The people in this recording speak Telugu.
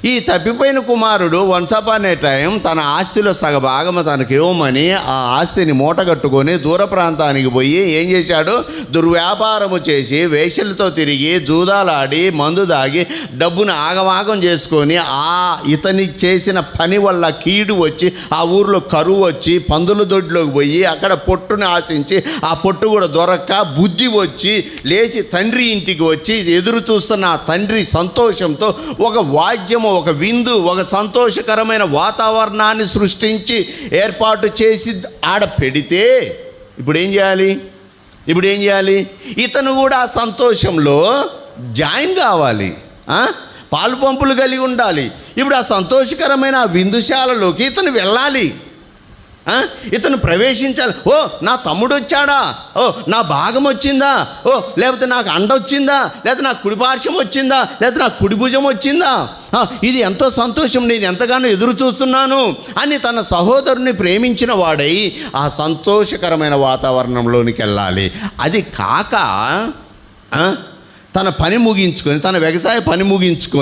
ఈ తప్పిపోయిన కుమారుడు వన్స్ అపాన్ ఏ టైం తన ఆస్తిలో సగ భాగము తనకి ఇవ్వమని ఆ ఆస్తిని మూటగట్టుకొని దూర ప్రాంతానికి పోయి ఏం చేశాడు? దుర్వ్యాపారము చేసి వేషలతో తిరిగి జూదాలాడి మందు దాగి డబ్బును ఆగమాగం చేసుకొని ఆ ఇతని చేసిన పని వల్ల కీడు వచ్చి ఆ ఊర్లో కరువు వచ్చి పందుల దొడ్లోకి పోయి అక్కడ పొట్టుని ఆశించి ఆ పొట్టు కూడా దొరక్క బుద్ధి వచ్చి లేచి తండ్రి ఇంటికి వచ్చి ఎదురు చూస్తున్న ఆ తండ్రి సంతోషంతో ఒక వాద్యము ఒక విందు ఒక సంతోషకరమైన వాతావరణాన్ని సృష్టించి ఏర్పాటు చేసి ఆడ పెడితే ఇప్పుడు ఏం చేయాలి? ఇప్పుడు ఏం చేయాలి? ఇతను కూడా ఆ సంతోషంలో జాయిన్ కావాలి. పాలు పంపులు కలిగి ఉండాలి. ఇప్పుడు ఆ సంతోషకరమైన ఆ విందుశాలలోకి ఇతను వెళ్ళాలి. ఇతను ప్రవేశించాలి. ఓ నా తమ్ముడు వచ్చాడా ఓ నా భాగం వచ్చిందా ఓ లేకపోతే నాకు అండ వచ్చిందా లేకపోతే నాకు కుడిపార్శ్వం వచ్చిందా లేకపోతే నాకు కుడి భుజం వచ్చిందా ఇది ఎంతో సంతోషం. నేను ఎంతగానో ఎదురు చూస్తున్నాను. అని తన సహోదరుని ప్రేమించిన వాడై ఆ సంతోషకరమైన వాతావరణంలోనికి వెళ్ళాలి అది కాక తన పని ముగించుకొని తన వ్యవసాయ పని ముగించుకొని